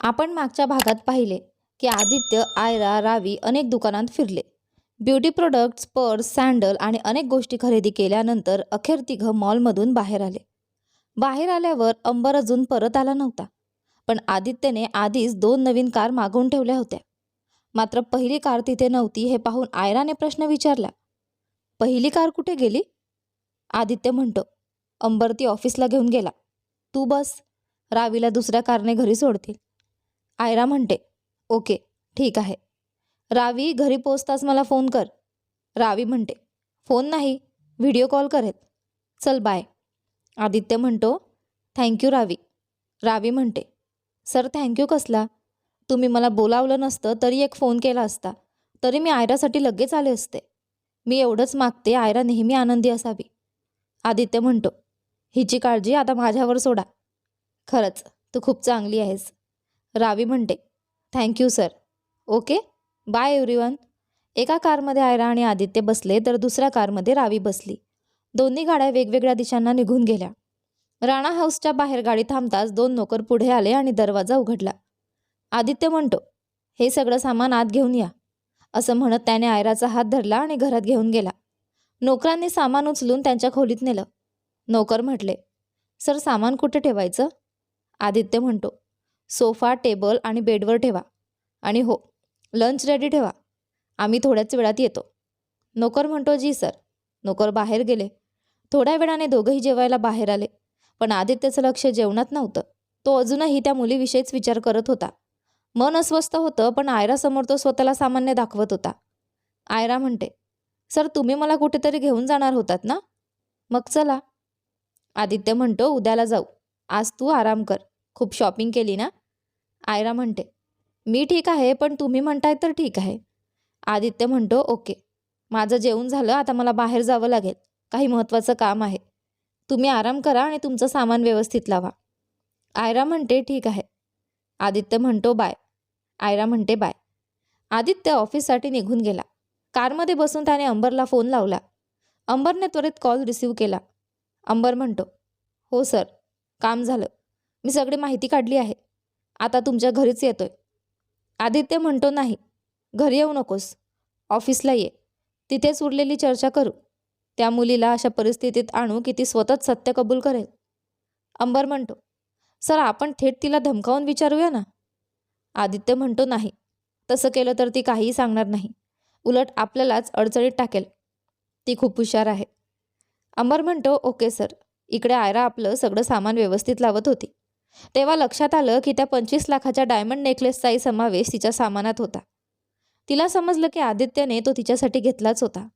आपण मागच्या भागात पाहिले की आदित्य आयरा रावी अनेक दुकानात फिरले. ब्युटी प्रोडक्ट्स पर्स सँडल आणि अनेक गोष्टी खरेदी केल्यानंतर अखेर तिघं मॉलमधून बाहेर आले. बाहेर आल्यावर अंबर अजून परत आला नव्हता पण आदित्यने आधीच दोन नवीन कार मागवून ठेवल्या होत्या. मात्र पहिली कार तिथे नव्हती हे पाहून आयराने प्रश्न विचारला पहिली कार कुठे गेली? आदित्य म्हणतो अंबर ती ऑफिसला घेऊन गेला. तू बस रावीला दुसऱ्या कारने घरी सोडतील. आयरा म्हणते ओके ठीक आहे. रावी घरी पोचताच मला फोन कर. रावी म्हणते फोन नाही व्हिडिओ कॉल करेल. चल बाय. आदित्य म्हणतो थँक्यू रावी. रावी म्हणते सर थँक्यू कसला? तुम्ही मला बोलावलं नसतं तरी एक फोन केला असता. तरी मी आयरासाठी लगेच आले असते. मी एवढंच मागते आयरा नेहमी आनंदी असावी. आदित्य म्हणतो हिची काळजी आता माझ्यावर सोडा. खरंच तू खूप चांगली आहेस. रावी म्हणते. Thank you sir okay bye everyone एका कारमध्ये आयरा आणि आदित्य बसले तर दुसऱ्या कारमध्ये रावी बसली. दोन्ही गाड्या वेगवेगळ्या दिशांना निघून गेल्या. राणा हाऊसच्या बाहेर गाडी थांबताच दोन नोकर पुढे आले आणि दरवाजा उघडला. आदित्य म्हणतो हे सगळं सामान आत घेऊन या. असं म्हणत त्याने आयराचा हात धरला आणि घरात घेऊन गेला. नोकरांनी सामान उचलून त्यांच्या खोलीत नेलं. नोकर म्हटले सर सामान कुठे ठेवायचं? आदित्य म्हणतो सोफा टेबल आणि बेडवर ठेवा. आणि हो लंच रेडी ठेवा. आम्ही थोड्याच वेळात येतो. नोकर म्हणतो जी सर. नोकर बाहेर गेले. थोड्या वेळाने दोघंही जेवायला बाहेर आले. पण आदित्यचं लक्ष जेवणात नव्हतं. तो अजूनही त्या मुलीविषयीच विचार करत होता. मन अस्वस्थ होतं पण आयरासमोर तो स्वतःला सामान्य दाखवत होता. आयरा म्हणते सर तुम्ही मला कुठेतरी घेऊन जाणार होतात ना? मग चला. आदित्य म्हणतो उद्याला जाऊ. आज तू आराम कर. खूप शॉपिंग केली ना? आयरा म्हणते मी ठीक आहे पण तुम्ही म्हणताय तर ठीक आहे. आदित्य म्हणतो ओके. माझं जेवण झालं आता मला बाहेर जावं लागेल. काही महत्त्वाचं काम आहे. तुम्ही आराम करा आणि तुमचं सामान व्यवस्थित लावा. आयरा म्हणते ठीक आहे. आदित्य म्हणतो बाय. आयरा म्हणते बाय. आदित्य ऑफिससाठी निघून गेला. कारमध्ये बसून त्याने अंबरला फोन लावला. अंबरने त्वरित कॉल रिसीव्ह केला. अंबर म्हणतो हो सर. काम झालं. मी सगळी माहिती काढली आहे. आता तुमच्या घरीच येतोय. आदित्य म्हणतो नाही घरी येऊ नकोस. ऑफिसला ये. तिथेच उरलेली चर्चा करू. त्या मुलीला अशा परिस्थितीत आणू की ती स्वतःच सत्य कबूल करेल. अंबर म्हणतो सर आपण थेट तिला धमकावून विचारूया ना? आदित्य म्हणतो नाही. तसं केलं तर ती काहीही सांगणार नाही. उलट आपल्यालाच अडचणीत टाकेल. ती खूप हुशार आहे. अंबर म्हणतो ओके सर. इकडे आयरा आपलं सगळं सामान व्यवस्थित लावत होती. तेव्हा लक्षात आलं की त्या पंचवीस लाखाच्या डायमंड नेकलेसचाही समावेश तिच्या सामानात होता. तिला समजलं की आदित्यने तो तिच्यासाठी घेतलाच होता.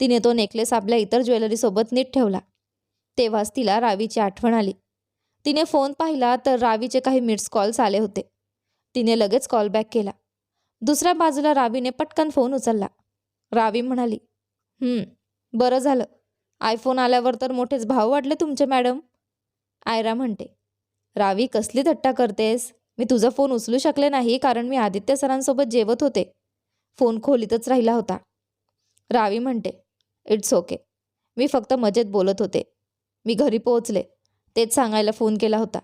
तिने तो नेकलेस आपल्या इतर ज्वेलरीसोबत नीट ठेवला. तेव्हाच तिला रावीची आठवण आली. तिने फोन पाहिला तर रावीचे काही मिस कॉल्स आले होते. तिने लगेच कॉल बॅक केला. दुसऱ्या बाजूला रावीने पटकन फोन उचलला. रावी म्हणाली बरं झालं. आयफोन आल्यावर तर मोठेच भाव वाढले तुमचे मॅडम. आयरा म्हणते रावी कसली थट्टा करतेस? मी तुझा फोन उचलू शकले नाही कारण मी आदित्य सरांसोबत जेवत होते. फोन खोलीतच राहिला होता. रावी म्हणते इट्स ओके मी फक्त मजेत बोलत होते. मी घरी पोहोचले. तेच सांगायला फोन केला होता.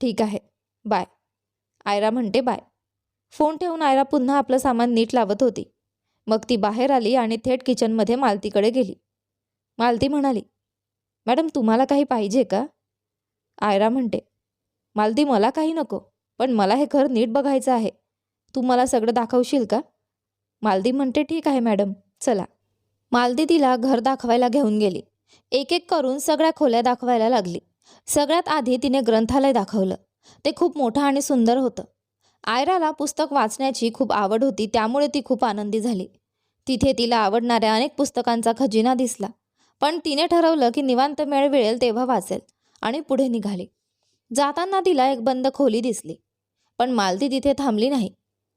ठीक आहे. बाय. आयरा म्हणते बाय. फोन ठेवून आयरा पुन्हा आपलं सामान नीट लावत होती. मग ती बाहेर आली आणि थेट किचनमध्ये मालतीकडे गेली. मालती म्हणाली मॅडम तुम्हाला काही पाहिजे का? आयरा म्हणते मालदी मला काही नको पण मला हे घर नीट बघायचं आहे. तू मला सगळं दाखवशील का? मालदी म्हणते ठीक आहे मॅडम चला. मालदी तिला घर दाखवायला घेऊन गेली. एक एक करून सगळ्या खोल्या दाखवायला लागली. सगळ्यात आधी तिने ग्रंथालय दाखवलं. ते खूप मोठं आणि सुंदर होतं. आयराला पुस्तक वाचण्याची खूप आवड होती त्यामुळे ती खूप आनंदी झाली. तिथे तिला आवडणाऱ्या अनेक पुस्तकांचा खजिना दिसला. पण तिने ठरवलं की निवांत मेळ मिळेल तेव्हा वाचेल आणि पुढे निघाली. जाताना तिला एक बंद खोली दिसली. पण मालती तिथे थांबली नाही.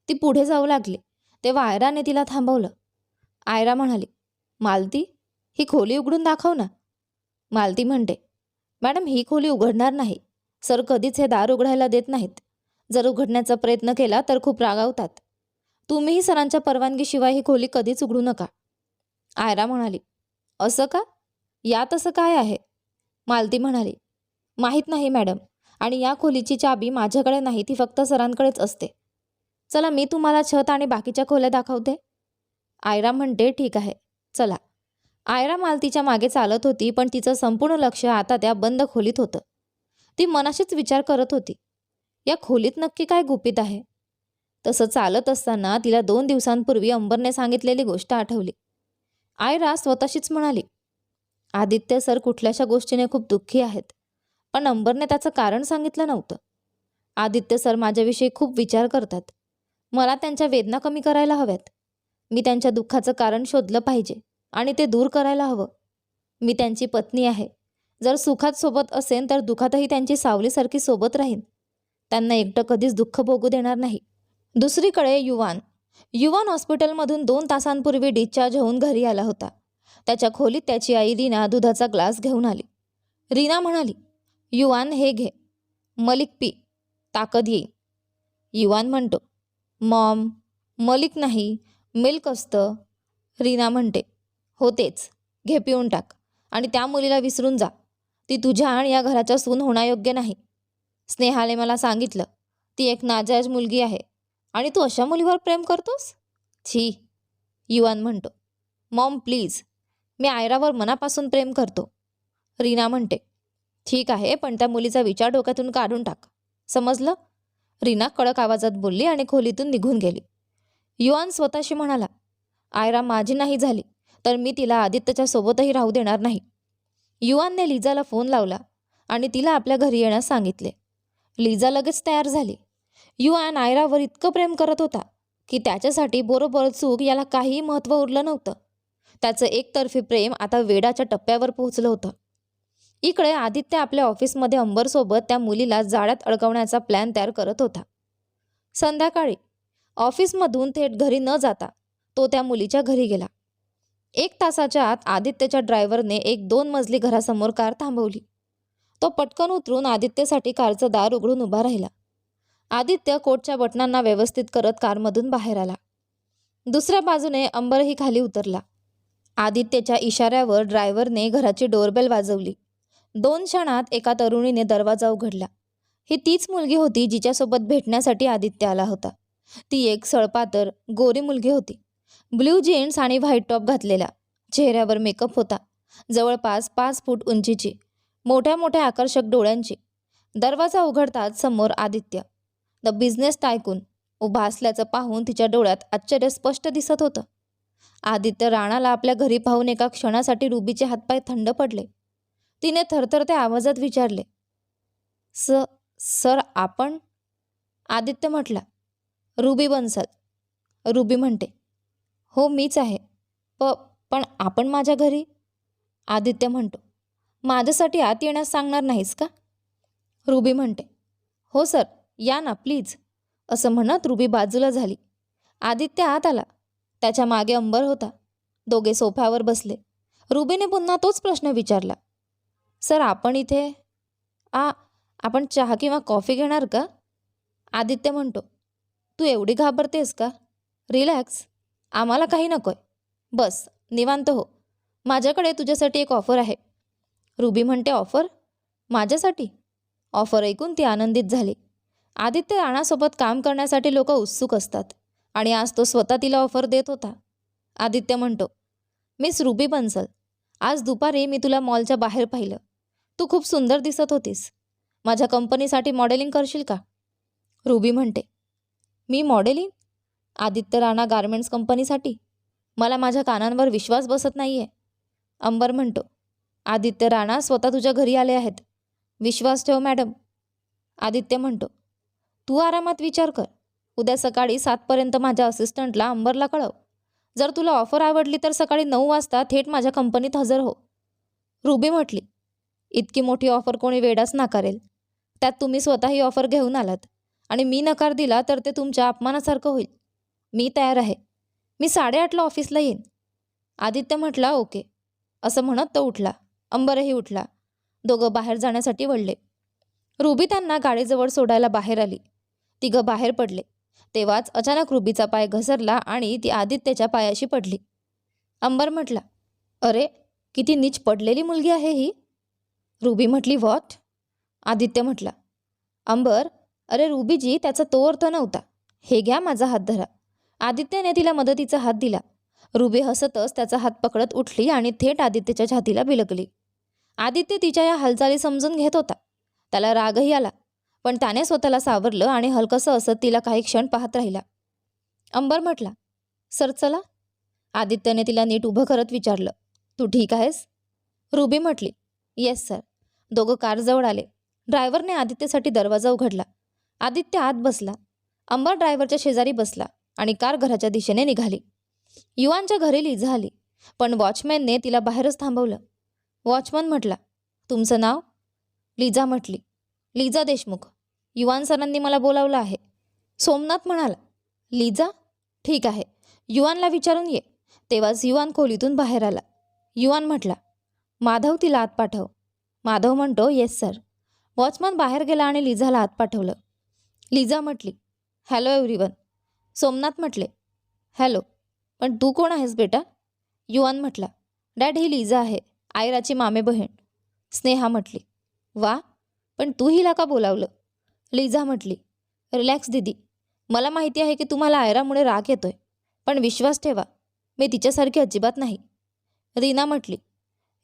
ती पुढे जाऊ लागली. तेव्हा आयराने तिला थांबवलं. आयरा म्हणाली मालती ही खोली उघडून दाखव ना. मालती म्हणते मॅडम ही खोली उघडणार नाही. सर कधीच हे दार उघडायला देत नाहीत. जर उघडण्याचा प्रयत्न केला तर खूप रागावतात. तुम्हीही सरांच्या परवानगीशिवाय ही खोली कधीच उघडू नका. आयरा म्हणाली असं का? यात असं काय आहे? मालती म्हणाली माहीत नाही मॅडम. आणि या खोलीची चाबी माझ्याकडे नाही ती फक्त सरांकडेच असते. चला मी तुम्हाला छत आणि बाकीच्या खोल्या दाखवते. आयरा म्हणते ठीक आहे चला. आयरा मालतीच्या मागे चालत होती पण तिचं संपूर्ण लक्ष आता त्या बंद खोलीत होतं. ती मनाशीच विचार करत होती. या खोलीत नक्की काय गुपित आहे? तसं चालत असताना तिला दोन दिवसांपूर्वी अंबरने सांगितलेली गोष्ट आठवली. आयरा स्वतःशीच म्हणाली आदित्य सर कुठल्याशा गोष्टीने खूप दुःखी आहेत. पण अंबरने त्याचं कारण सांगितलं नव्हतं. आदित्य सर माझ्याविषयी खूप विचार करतात. मला त्यांच्या वेदना कमी करायला हव्यात. मी त्यांच्या दुःखाचं कारण शोधलं पाहिजे आणि ते दूर करायला हवं. मी त्यांची पत्नी आहे. जर सुखात सोबत असेन तर दुखातही त्यांची सावलीसारखी सोबत राहीन. त्यांना एकटं कधीच दुःख भोगू देणार नाही. दुसरीकडे युवान. युवान हॉस्पिटलमधून दोन तासांपूर्वी डिस्चार्ज होऊन घरी आला होता. त्याच्या खोलीत त्याची आई रीना दुधाचा ग्लास घेऊन आली. रीना म्हणाली युवान हे घे. मलिक पी. ताकद येईल युवान म्हणतो मॉम मलिक नाही मिल्क असतं. रीना म्हणते हो तेच घे पिऊन टाक आणि त्या मुलीला विसरून जा. ती तुझ्या आणि या घराच्या सून होण्यायोग्य नाही. स्नेहाने मला सांगितलं ती एक नाजायज मुलगी आहे आणि तू अशा मुलीवर प्रेम करतोस? छी युवान म्हणतो मॉम प्लीज मी आयरावर मनापासून प्रेम करतो. रीना म्हणते ठीक आहे पण त्या मुलीचा विचार डोक्यातून काढून टाक. समजलं? रीना कडक आवाजात बोलली आणि खोलीतून निघून गेली. युवान स्वतःशी म्हणाला आयरा माझी नाही झाली तर मी तिला आदित्यच्या सोबतही राहू देणार नाही. युवानने लिजाला फोन लावला आणि तिला आपल्या घरी येण्यास सांगितले. लिजा लगेच तयार झाली. युआन आयरावर इतकं प्रेम करत होता की त्याच्यासाठी बरोबर चूक याला काहीही महत्त्व उरलं नव्हतं. त्याचं एकतर्फी प्रेम आता वेडाच्या टप्प्यावर पोहोचलं होतं. इकडे आदित्य आपल्या ऑफिसमध्ये अंबरसोबत त्या मुलीला जाळ्यात अडकवण्याचा प्लॅन तयार करत होता. संध्याकाळी ऑफिसमधून थेट घरी न जाता तो त्या मुलीच्या घरी गेला. एक तासाच्या आत आदित्यच्या ड्रायव्हरने एक दोन मजली घरासमोर कार थांबवली. तो पटकन उतरून आदित्यसाठी कारचं दार उघडून उभा राहिला. आदित्य कोटच्या बटनांना व्यवस्थित करत कारमधून बाहेर आला. दुसऱ्या बाजूने अंबरही खाली उतरला. आदित्यच्या इशाऱ्यावर ड्रायव्हरने घराची डोरबेल वाजवली. दोन क्षणात एका तरुणीने दरवाजा उघडला. ही तीच मुलगी होती जिच्यासोबत भेटण्यासाठी आदित्य आला होता. ती एक सळपातर गोरी मुलगी होती. ब्ल्यू जीन्स आणि व्हाईट टॉप घातलेला. चेहऱ्यावर मेकअप होता. जवळपास पाच फूट उंचीची. मोठ्या मोठ्या आकर्षक डोळ्यांची. दरवाजा उघडताच समोर आदित्य. The business tycoon. उभा असल्याचं पाहून तिच्या डोळ्यात आश्चर्य स्पष्ट दिसत होतं. आदित्य राणाला आपल्या घरी पाहून एका क्षणासाठी रुबीचे हातपाय थंड पडले. तिने थरथरत्या आवाजात विचारले स सर आपण? आदित्य म्हटला रुबी बनसाल. रुबी म्हणते हो मीच आहे. प पण आपण माझ्या घरी? आदित्य म्हणतो माझ्यासाठी आत येण्यास सांगणार नाहीस का? रुबी म्हणते हो सर या ना प्लीज. असं म्हणत रुबी बाजूला झाली. आदित्य आत आला. त्याच्यामागे अंबर होता. दोघे सोफ्यावर बसले. रुबीने पुन्हा तोच प्रश्न विचारला. सर आपण इथे आ आपण चहा किंवा कॉफी घेणार का? आदित्य म्हणतो तू एवढी घाबरतेस का? रिलॅक्स. आम्हाला काही नकोय. बस निवांत हो. माझ्याकडे तुझ्यासाठी एक ऑफर आहे. रुबी म्हणते ऑफर? माझ्यासाठी? ऑफर ऐकून ती आनंदित झाली. आदित्य राणासोबत काम करण्यासाठी लोक उत्सुक असतात आणि आज तो स्वतः तिला ऑफर देत होता. आदित्य म्हणतो मिस रुबी बन्सल आज दुपारी मी तुला मॉलच्या बाहेर पाहिलं. तू खूप सुंदर दिसत होतीस. माझ्या कंपनीसाठी मॉडेलिंग करशील का? रुबी म्हणते. मी मॉडेलिंग? आदित्य राणा गारमेंट्स कंपनीसाठी मला माझ्या कानांवर विश्वास बसत नाही आहे अंबर म्हणतो. आदित्य राणा स्वतः तुझ्या घरी आले आहेत. विश्वास ठेव मॅडम. आदित्य म्हणतो. तू आरामात विचार कर. उद्या सकाळी सातपर्यंत माझ्या असिस्टंटला अंबरला कळव. जर तुला ऑफर आवडली तर सकाळी नऊ वाजता थेट माझ्या कंपनीत हजर हो. रुबी म्हटली. इतकी मोठी ऑफर कोणी वेडाच नाकारेल. त्यात तुम्ही स्वतः ही ऑफर घेऊन आलात. आणि मी नकार दिला तर ते तुमच्या अपमानासारखं होईल. मी तयार आहे. मी साडेआठला ऑफिसला येईन. आदित्य म्हटला ओके. असं म्हणत तो उठला. अंबरही उठला. दोघं बाहेर जाण्यासाठी वळले. रुबी त्यांना गाडीजवळ सोडायला बाहेर आली. तिघं बाहेर पडले. तेव्हाच अचानक रुबीचा पाय घसरला आणि ती आदित्यच्या पायाशी पडली. अंबर म्हटला अरे किती नीच पडलेली मुलगी आहे ही. रुबी म्हटली व्हॉट आदित्य म्हटला अंबर अरे रुबीजी त्याचा तो अर्थ नव्हता. हे घ्या माझा हात धरा. आदित्यने तिला मदतीचा हात दिला. रुबी हसतच त्याचा हात पकडत उठली आणि थेट आदित्यच्या छातीला बिलकली आदित्य तिच्या या हालचाली समजून घेत होता. त्याला रागही आला पण त्याने स्वतःला सावरलं आणि हलकसं असत तिला काही क्षण पाहत राहिला. अंबर म्हटला सर चला. आदित्यने तिला नीट उभं करत विचारलं तू ठीक आहेस? रुबी म्हटली येस सर दोघं कारजवळ आले. ड्रायव्हरने आदित्यसाठी दरवाजा उघडला. आदित्य आत बसला. अंबर ड्रायव्हरच्या शेजारी बसला आणि कार घराच्या दिशेने निघाली. युवांच्या घरी लिझा आली पण वॉचमॅनने तिला बाहेरच थांबवलं. वॉचमन म्हटला तुमचं नाव? लिझा म्हटली. लिझा देशमुख. युवान सरांनी मला बोलावलं आहे. सोमनाथ म्हणाला लिझा ठीक आहे. युवानला विचारून ये. तेव्हाच युवान खोलीतून बाहेर आला. युवान म्हटला माधव तिला आत पाठव. माधव म्हणतो येस सर वॉचमन बाहेर गेला आणि लिझाला आत पाठवलं. लिझा म्हटली हॅलो एव्हरीवन सोमनाथ म्हटले हॅलो पण तू कोण आहेस बेटा? युवान म्हटला डॅड ही लिझा आहे आयराची मामे बहीण. स्नेहा म्हटली वा पण तू हिला का बोलावलं? लिझा म्हटली रिलॅक्स दिदी. मला माहिती आहे की तुम्हाला आयरामुळे राग येतोय पण विश्वास ठेवा मी तिच्यासारखी अजिबात नाही. रीना म्हटली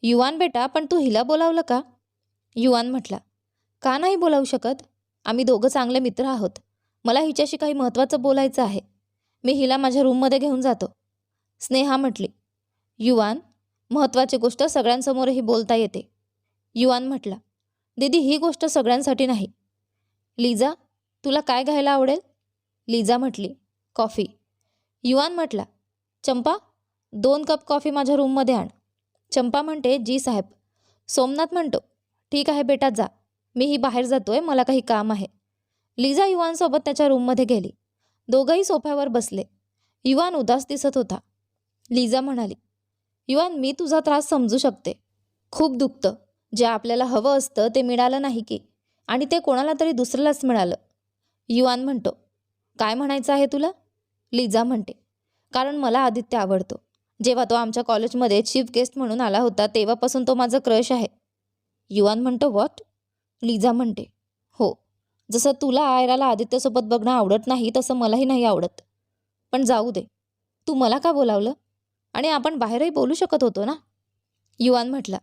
युवान बेटा पण तू हिला बोलावलं का? युवान म्हटला का नाही बोलावू शकत? आम्ही दोघं चांगले मित्र आहोत. मला हिच्याशी काही महत्त्वाचं बोलायचं आहे. मी हिला माझ्या रूममध्ये घेऊन जातो. स्नेहा म्हटली युवान महत्त्वाची गोष्ट सगळ्यांसमोरही बोलता येते. युवान म्हटला दीदी ही गोष्ट सगळ्यांसाठी नाही. लीजा तुला काय घ्यायला आवडेल? लीजा म्हटली कॉफी. युवान म्हटला चंपा दोन कप कॉफी माझ्या रूममध्ये आण. चंपा म्हणते जी साहेब. सोमनाथ म्हणतो ठीक आहे बेटा जा. मीही बाहेर जातोय मला काही काम आहे. लिजा युवानसोबत त्याच्या रूममध्ये गेली. दोघंही सोफ्यावर बसले. युवान उदास दिसत होता. लिजा म्हणाली युवान मी तुझा त्रास समजू शकते. खूप दुखतं. जे आपल्याला हवं असतं ते मिळालं नाही की आणि ते कोणाला तरी दुसऱ्यालाच मिळालं. युवान म्हणतो काय म्हणायचं आहे तुला? लिजा म्हणते कारण मला आदित्य आवडतो. जेव्हा तो आमच्या कॉलेजमध्ये चीफ गेस्ट म्हणून आला होता तेव्हापासून तो माझा क्रश आहे. युवान म्हणतो वॉट लिझा म्हणते हो जसं तुला आयराला आदित्यसोबत बघणं आवडत नाही तसं मलाही नाही आवडत. पण जाऊ दे तू मला का बोलावलं? आणि आपण बाहेरही बोलू शकत होतो ना? युवान म्हटला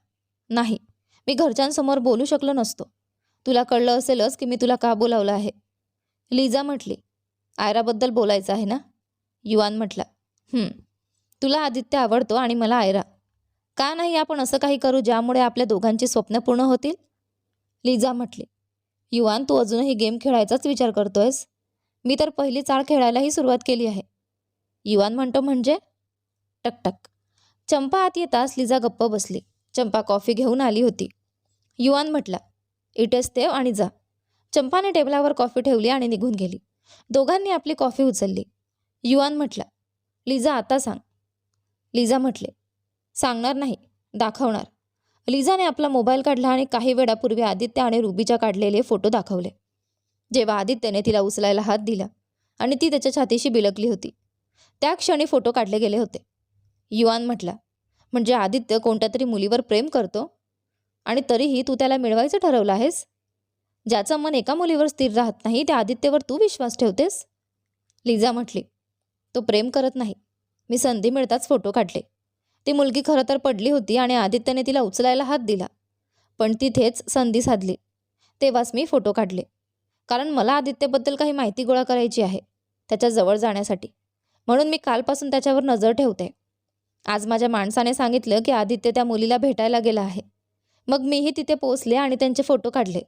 नाही मी घरच्यांसमोर बोलू शकलो नसतो. तुला कळलं असेलच की मी तुला का बोलावलं आहे. लिझा म्हटली आयराबद्दल बोलायचं आहे ना? युवान म्हटला "हं. तुला आदित्य आवडतो आणि मला आयरा. का नाही आपण असं काही करू ज्यामुळे आपल्या दोघांची स्वप्न पूर्ण होतील? लिझा म्हटली. युवान तू अजूनही गेम खेळायचाच विचार करतोयस? मी तर पहिली चाळ खेळायलाही सुरुवात केली आहे. युवान म्हणतो म्हणजे? टकटक चंपा आत येताच लिझा गप्प बसली. चंपा कॉफी घेऊन आली होती. युवान म्हटला इटेस देव आणि जा. चंपाने टेबलावर कॉफी ठेवली आणि निघून गेली. दोघांनी आपली कॉफी उचलली. युवान म्हटला लिझा आता सांग. लिझा म्हटले सांगणार नाही दाखवणार. लिझाने आपला मोबाईल काढला आणि काही वेळापूर्वी आदित्य आणि रुबीच्या काढलेले फोटो दाखवले. जेव्हा आदित्यने तिला उचलायला हात दिला आणि ती त्याच्या छातीशी बिलकली होती त्या क्षणी फोटो काढले गेले होते. युवान म्हटला म्हणजे आदित्य कोणत्या तरी मुलीवर प्रेम करतो? आणि तरीही तू त्याला मिळवायचं ठरवलं आहेस? ज्याचं मन एका मुलीवर स्थिर राहत नाही त्या आदित्यवर तू विश्वास ठेवतेस? लिझा म्हटली तो प्रेम करत नाही. मी संधी मिळताच फोटो काढले. ती मुलगी खरं तर पडली होती आणि आदित्यने तिला उचलायला हात दिला. पण तिथेच संधी साधली. तेव्हाच मी फोटो काढले. कारण मला आदित्यबद्दल काही माहिती गोळा करायची आहे त्याच्याजवळ जाण्यासाठी. म्हणून मी कालपासून त्याच्यावर नजर ठेवते. आज माझ्या माणसाने सांगितलं की आदित्य त्या मुलीला भेटायला गेला आहे. मग मीही तिथे पोचले आणि त्यांचे फोटो काढले.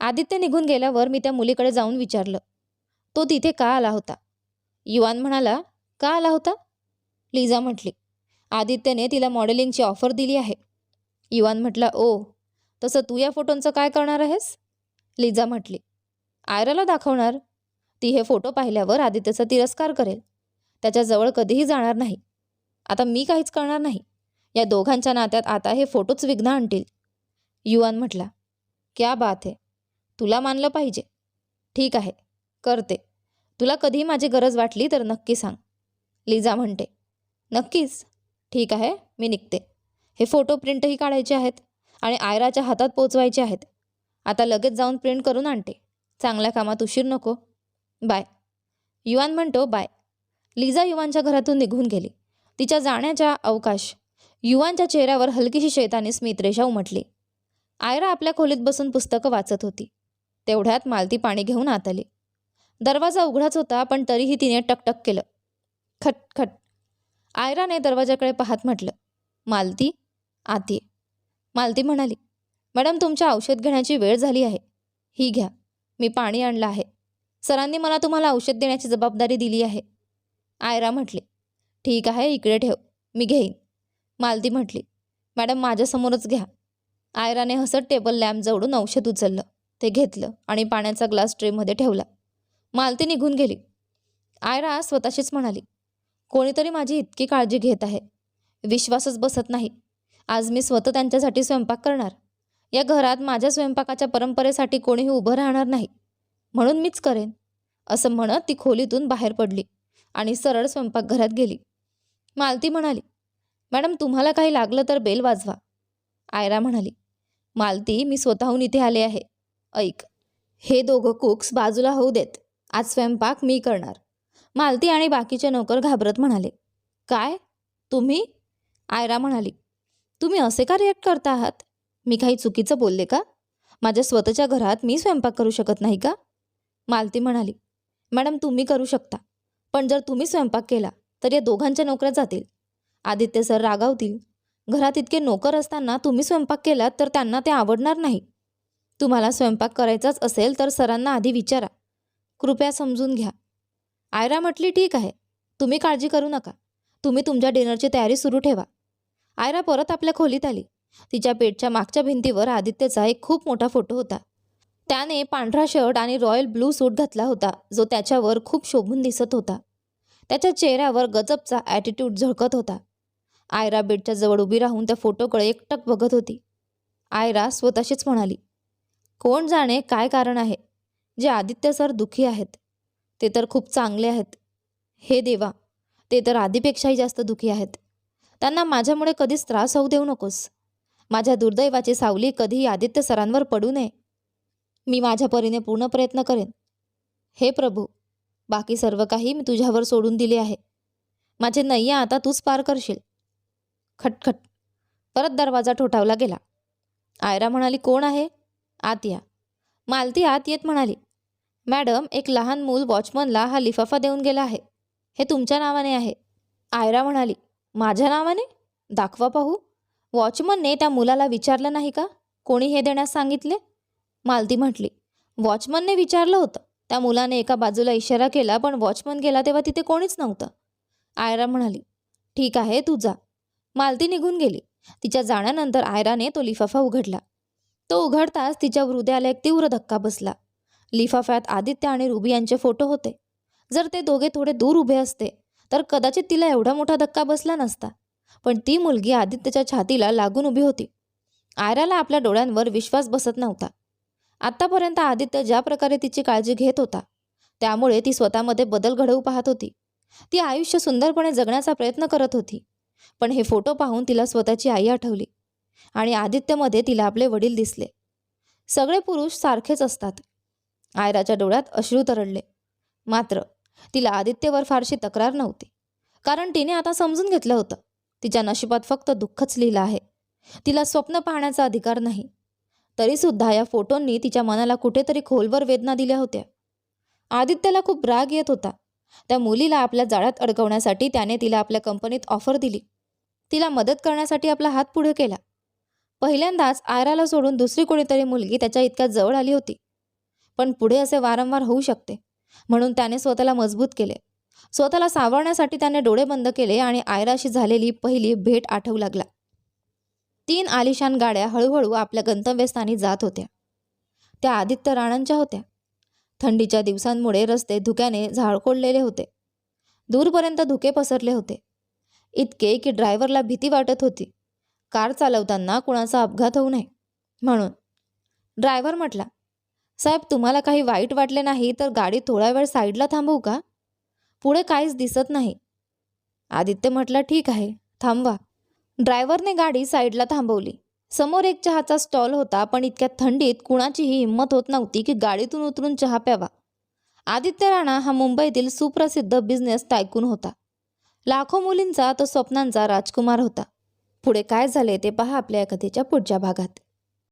आदित्य निघून गेल्यावर मी त्या मुलीकडे जाऊन विचारलं तो तिथे का आला होता? युवान म्हणाला का आला होता? लिझा म्हटली. आदित्यने तिला मॉडेलिंगची ऑफर दिली आहे. युवान म्हटला ओ तसं तू या फोटोंचं काय करणार आहेस? लिझा म्हटली आयराला दाखवणार. ती हे फोटो पाहिल्यावर आदित्यचा तिरस्कार करेल. त्याच्याजवळ कधीही जाणार नाही. आता मी काहीच करणार नाही. या दोघांच्या नात्यात आता हे फोटोच विघ्न आणतील. युवान म्हटला क्या बात आहे तुला मानलं पाहिजे. ठीक आहे करते. तुला कधी माझी गरज वाटली तर नक्की सांग. लिझा म्हणते नक्कीच. ठीक आहे मी निघते. हे फोटो प्रिंटही काढायचे आहेत आणि आयराच्या हातात पोचवायचे आहेत. आता लगेच जाऊन प्रिंट करून आणते. चांगल्या कामात उशीर नको. बाय. युवान म्हणतो बाय. लिझा युवानच्या घरातून निघून गेली. तिच्या जाण्याच्या अवकाश युवानच्या चेहऱ्यावर हलकीशी शैतानी स्मितरेषा उमटली. आयरा आपल्या खोलीत बसून पुस्तकं वाचत होती. तेवढ्यात मालती पाणी घेऊन आत आली दरवाजा उघडाच होता पण तरीही तिने टकटक केलं. खट खट. आयराने दरवाजाकडे पाहत म्हटलं मालती आती. मालती म्हणाली मॅडम तुमच्या औषध घेण्याची वेळ झाली आहे. ही घ्या. मी पाणी आणलं आहे. सरांनी मला तुम्हाला औषध देण्याची जबाबदारी दिली आहे. आयरा म्हटली ठीक आहे इकडे ठेव. मी घेईन. मालती म्हटली मॅडम माझ्यासमोरच घ्या. आयराने हसत टेबल लॅम्प जवळून औषध उचललं. ते घेतलं आणि पाण्याचा ग्लास ट्रेमध्ये ठेवला. मालती निघून गेली. आयरा स्वतःशीच म्हणाली कोणीतरी माझी इतकी काळजी घेत आहे. विश्वासच बसत नाही. आज मी स्वतः त्यांच्यासाठी स्वयंपाक करणार. या घरात माझ्या स्वयंपाकाच्या परंपरेसाठी कोणीही उभं राहणार नाही. म्हणून मीच करेन. असं म्हणत ती खोलीतून बाहेर पडली आणि सरळ स्वयंपाकघरात गेली. मालती म्हणाली मॅडम तुम्हाला काही लागलं तर बेल वाजवा. आयरा म्हणाली मालती मी स्वतःहून इथे आले आहे. ऐक हे दोघं कुक्स बाजूला होऊ देत. आज स्वयंपाक मी करणार. मालती आणि बाकीचे नोकर घाबरत म्हणाले काय? तुम्ही? आयरा म्हणाली तुम्ही असे का रिॲक्ट करता आहात? मी काही चुकीचं बोलले का? माझ्या स्वतःच्या घरात मी स्वयंपाक करू शकत नाही का? मालती म्हणाली मॅडम तुम्ही करू शकता पण जर तुम्ही स्वयंपाक केला तर या दोघांच्या नोकऱ्या जातील. आदित्य सर रागावतील घरात इतके नोकर असताना तुम्ही स्वयंपाक केलात तर त्यांना ते आवडणार नाही. तुम्हाला स्वयंपाक करायचाच असेल तर सरांना आधी विचारा. कृपया समजून घ्या. आयरा म्हटली ठीक आहे. तुम्ही काळजी करू नका. तुम्ही तुमच्या डिनरची तयारी सुरू ठेवा. आयरा परत आपल्या खोलीत आली. तिच्या पेटच्या मागच्या भिंतीवर आदित्यचा एक खूप मोठा फोटो होता. त्याने पांढरा शर्ट आणि रॉयल ब्लू सूट घातला होता जो त्याच्यावर खूप शोभून दिसत होता. त्याच्या चेहऱ्यावर गजबचा ॲटिट्यूड झळकत होता. आयरा बेडच्या जवळ उभी राहून त्या फोटोकडे एकटक बघत होती. आयरा स्वतःशीच म्हणाली कोण जाणे काय कारण आहे? जे आदित्य सर दुःखी आहेत. ते तर खूप चांगले आहेत. हे देवा ते तर आधीपेक्षाही जास्त दुःखी आहेत. त्यांना माझ्यामुळे कधीच त्रास होऊ देऊ नकोस. माझ्या दुर्दैवाची सावली कधीही आदित्य सरांवर पडू नये. मी माझ्या परीने पूर्ण प्रयत्न करेन. हे प्रभू बाकी सर्व काही मी तुझ्यावर सोडून दिले आहे. माझे नय्या आता तूच पार करशील. खटखट. परत दरवाजा ठोठावला गेला. आयरा म्हणाली कोण आहे? आत या. मालती आत येत म्हणाली. मॅडम एक लहान मूल वॉचमनला हा लिफाफा देऊन गेला आहे. हे तुमच्या नावाने आहे. आयरा म्हणाली माझ्या नावाने? दाखवा पाहू. वॉचमनने त्या मुलाला विचारलं नाही का? कोणी हे देण्यास सांगितले? मालती म्हटली वॉचमनने विचारलं होतं. त्या मुलाने एका बाजूला इशारा केला पण वॉचमन गेला तेव्हा तिथे कोणीच नव्हतं. आयरा म्हणाली ठीक आहे तू जा. मालती निघून गेली. तिच्या जाण्यानंतर आयराने तो लिफाफा उघडला. तो उघडताच तिच्या हृदयाला एक तीव्र धक्का बसला. लिफाफ्यात आदित्य आणि रुबी यांचे फोटो होते. जर ते दोघे थोडे दूर उभे असते तर कदाचित तिला एवढा मोठा धक्का बसला नसता. पण ती मुलगी आदित्यच्या छातीला लागून उभी होती. आयराला आपल्या डोळ्यांवर विश्वास बसत नव्हता. आत्तापर्यंत आदित्य ज्या प्रकारे तिची काळजी घेत होता त्यामुळे ती स्वतःमध्ये बदल घडवू पाहत होती. ती आयुष्य सुंदरपणे जगण्याचा प्रयत्न करत होती पण हे फोटो पाहून तिला स्वतःची आई आठवली आणि आदित्यमध्ये तिला आपले वडील दिसले. सगळे पुरुष सारखेच असतात. आयराच्या डोळ्यात अश्रू तरळले मात्र तिला आदित्यवर फारशी तक्रार नव्हती. कारण तिने आता समजून घेतलं होतं. तिच्या नशिबात फक्त दुःखच लिहिलं आहे. तिला स्वप्न पाहण्याचा अधिकार नाही. तरीसुद्धा या फोटोंनी तिच्या मनाला कुठेतरी खोलवर वेदना दिल्या होत्या. आदित्यला खूप राग येत होता. त्या मुलीला आपल्या जाळ्यात अडकवण्यासाठी त्याने तिला आपल्या कंपनीत ऑफर दिली. तिला मदत करण्यासाठी आपला हात पुढे केला. पहिल्यांदाच आयराला सोडून दुसरी कोणीतरी मुलगी त्याच्या इतक्या जवळ आली होती. पण पुढे असे वारंवार होऊ शकते. म्हणून त्याने स्वतःला मजबूत केले. स्वतःला सावरण्यासाठी त्याने डोळे बंद केले आणि आयराशी झालेली पहिली भेट आठवू लागला. तीन आलिशान गाड्या हळूहळू आपल्या गंतव्यस्थानी जात होत्या. त्या आदित्य राणांच्या होत्या. थंडीच्या दिवसांमुळे रस्ते धुक्याने झाळकोडलेले होते. दूरपर्यंत धुके पसरले होते. इतके की ड्रायव्हरला भीती वाटत होती. कार चालवताना कुणाचा अपघात होऊ नये. म्हणून ड्रायव्हर म्हटला साहेब तुम्हाला काही वाईट वाटले नाही तर गाडी थोडा वेळ साईडला थांबवू का? पुढे काहीच दिसत नाही. आदित्य म्हटलं ठीक आहे थांबवा. ड्रायव्हरने गाडी साईडला थांबवली. समोर एक चहाचा स्टॉल होता पण इतक्या थंडीत कुणाचीही हिंमत होत नव्हती की गाडीतून उतरून चहा प्यावा. आदित्य राणा हा मुंबईतील सुप्रसिद्ध बिझनेस टायकून होता. लाखो मुलींचा तो स्वप्नांचा राजकुमार होता. पुढे काय झाले ते पहा आपल्या या कथेच्या पुढच्या भागात.